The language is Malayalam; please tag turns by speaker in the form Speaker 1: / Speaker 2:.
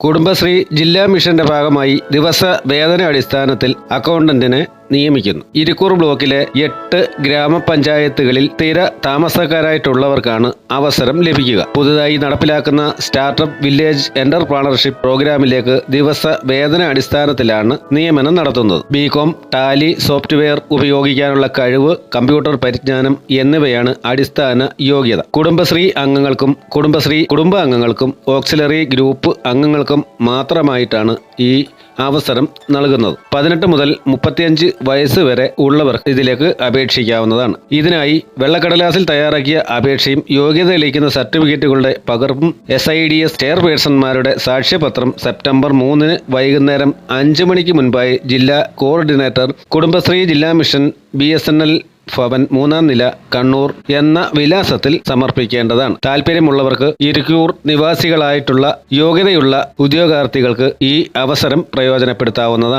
Speaker 1: കുടുംബശ്രീ ജില്ലാ മിഷന്റെ ഭാഗമായി ദിവസ വേതന അടിസ്ഥാനത്തിൽ അക്കൗണ്ടന്റിനെ നിയമിക്കുന്നു. ഇരിക്കൂർ ബ്ലോക്കിലെ എട്ട് ഗ്രാമപഞ്ചായത്തുകളിൽ സ്ഥിര താമസക്കാരായിട്ടുള്ളവർക്കാണ് അവസരം ലഭിക്കുക. പുതുതായി നടപ്പിലാക്കുന്ന സ്റ്റാർട്ടപ്പ് വില്ലേജ് എന്റർപ്രണർഷിപ്പ് പ്രോഗ്രാമിലേക്ക് ദിവസ വേതന അടിസ്ഥാനത്തിലാണ് നിയമനം നടത്തുന്നത്. ബികോം ടാലി സോഫ്റ്റ്വെയർ ഉപയോഗിക്കാനുള്ള കഴിവ് കമ്പ്യൂട്ടർ പരിജ്ഞാനം എന്നിവയാണ് അടിസ്ഥാന യോഗ്യത. കുടുംബശ്രീ അംഗങ്ങൾക്കും കുടുംബശ്രീ കുടുംബാംഗങ്ങൾക്കും ഓക്സിലറി ഗ്രൂപ്പ് അംഗങ്ങൾക്കും മാത്രമായിട്ടാണ് ഈ അവസരം നൽകുന്നത്. പതിനെട്ട് മുതൽ മുപ്പത്തിയഞ്ച് വയസ്സ് വരെ ഉള്ളവർ ഇതിലേക്ക് അപേക്ഷിക്കാവുന്നതാണ്. ഇതിനായി വെള്ളക്കടലാസിൽ തയ്യാറാക്കിയ അപേക്ഷയും യോഗ്യത തെളിയിക്കുന്ന സർട്ടിഫിക്കറ്റുകളുടെ പകർപ്പും എസ് ഐ ഡി എസ് ചെയർപേഴ്സൺമാരുടെ സാക്ഷ്യപത്രം സെപ്റ്റംബർ മൂന്നിന് വൈകുന്നേരം അഞ്ച് മണിക്ക് മുൻപായി ജില്ലാ കോർഡിനേറ്റർ കുടുംബശ്രീ ജില്ലാ mission B S N L Bhavan മൂന്നാം നില കണ്ണൂർ എന്ന വിലാസത്തിൽ സമർപ്പിക്കേണ്ടതാണ്. താല്പര്യമുള്ളവർക്ക് ഇരിക്കൂർ നിവാസികളായിട്ടുള്ള യോഗ്യതയുള്ള ഉദ്യോഗാർത്ഥികൾക്ക് ഈ അവസരം പ്രയോജനപ്പെടുത്താവുന്നതാണ്.